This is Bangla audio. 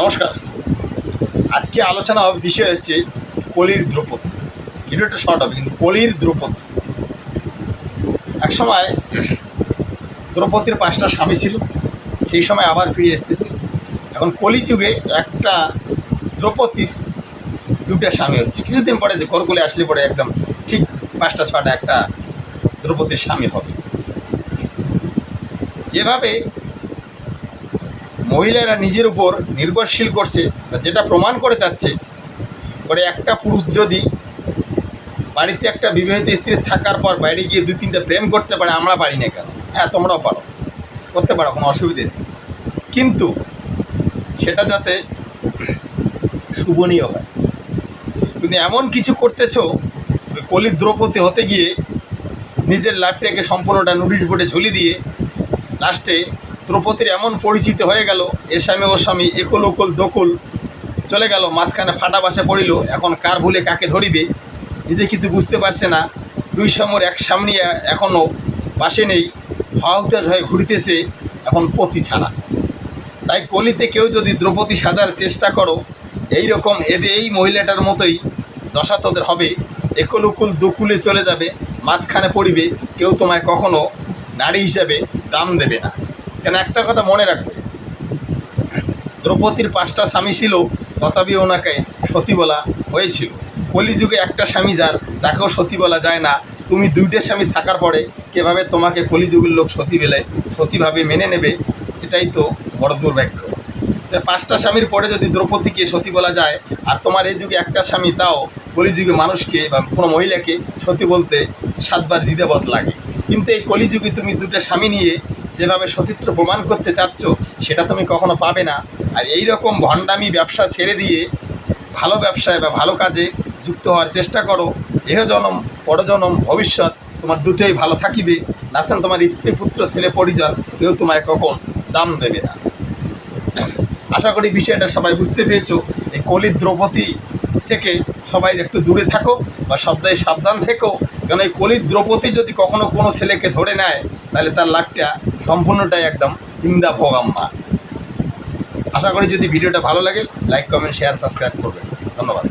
নমস্কার। আজকে আলোচনা হবে বিষয় হচ্ছে কলির দ্রৌপদী। ভিডিওটা শর্ট হবে, কিন্তু কলির দ্রৌপদী। এক সময় দ্রৌপদীর পাঁচটা স্বামী ছিল, সেই সময় আবার ফিরে এসতেছে এখন কলিযুগে একটা দ্রৌপদীর দুটা স্বামী হচ্ছে। কিছুদিন পরে যে করকুলে আসলে পরে একদম ঠিক পাঁচটা ছটা একটা দ্রৌপদীর স্বামী হবে। যেভাবে মহিলারা নিজের উপর নির্ভরশীল করছে যেটা প্রমাণ করে যাচ্ছে করে একটা পুরুষ যদি বাড়িতে একটা বিবাহিত স্ত্রী থাকার পর বাইরে গিয়ে দুই তিনটা প্রেম করতে পারে, আমরা পারি না কেন? হ্যাঁ তোমরাও পারো, করতে পারো, কোনো অসুবিধে নেই। কিন্তু সেটা যাতে শুভনীয় হয়। তুমি এমন কিছু করতেছো কলির দ্রৌপদী হতে গিয়ে নিজের লাইফটাকে সম্পূর্ণটা নোটিশ বোর্ডে ঝুলি দিয়ে লাস্টে দ্রৌপদীর এমন পরিচিত হয়ে গেল, এ স্বামী ও স্বামী একল উকল দকুল। চলে গেল, মাঝখানে ফাটা বাসা পড়িল, এখন কার ভুলে কাকে ধরিবে? নিজে কিছু বুঝতে পারছে না। দুই সামর এক সামনে এখনও বাসে নেই হাউতার হয়ে ঘুরিতেছে এখন পতি ছাড়া। তাই কলিতে কেউ যদি দ্রৌপদী সাজার চেষ্টা করো এই রকম এদের এই মহিলাটার মতোই দশা তোদের হবে। একল উকুল দুকুলে চলে যাবে, মাঝখানে পড়িবে, কেউ তোমায় কখনো নারী হিসাবে দাম দেবে না। কেন একটা কথা মনে রাখবে? দ্রৌপদীর পাঁচটা স্বামী ছিল, তথাপি ওনাকে সতী বলা হয়েছিল। কলিযুগে একটা স্বামী যার, তাকেও সতী বলা যায় না। তুমি দুইটা স্বামী থাকার পরে কীভাবে তোমাকে কলিযুগের লোক সতী বেলে, সতীভাবে মেনে নেবে? এটাই তো বড় দুর্ভাগ্য। পাঁচটা স্বামীর পরে যদি দ্রৌপদীকে সতী বলা যায়, আর তোমার এই যুগে একটা স্বামী, তাও কলিযুগে মানুষকে বা কোনো মহিলাকে সতী বলতে সাতবার দ্বিধাবোধ লাগে। কিন্তু এই কলিযুগে তুমি দুটো স্বামী নিয়ে যেভাবে সতীত্ব প্রমাণ করতে চাচ্ছ, সেটা তুমি কখনো পাবে না। আর এই রকম ভণ্ডামি ব্যবসা ছেড়ে দিয়ে ভালো ব্যবসায় বা ভালো কাজে যুক্ত হওয়ার চেষ্টা করো। এহ জনম পরজনম ভবিষ্যৎ তোমার দুটোই ভালো থাকিবে। নাতেন তোমার স্ত্রী, পুত্র, ছেলে, পরিজন, কেউ তোমায় কখন দাম দেবে না। আশা করি বিষয়টা সবাই বুঝতে পেরেছ। এই কলির দ্রৌপদী থেকে সবাই একটু দূরে থাকো বা শব্দে সাবধান থেকো। কারণ এই কলির দ্রৌপদী যদি কখনো কোনো ছেলেকে ধরে নেয় তাহলে তার লাকটা সম্পূর্ণটাই একদম ইন্দা ভোগাম্মা। আশা করি যদি ভিডিওটা ভালো লাগে লাইক কমেন্ট শেয়ার সাবস্ক্রাইব করবেন। ধন্যবাদ।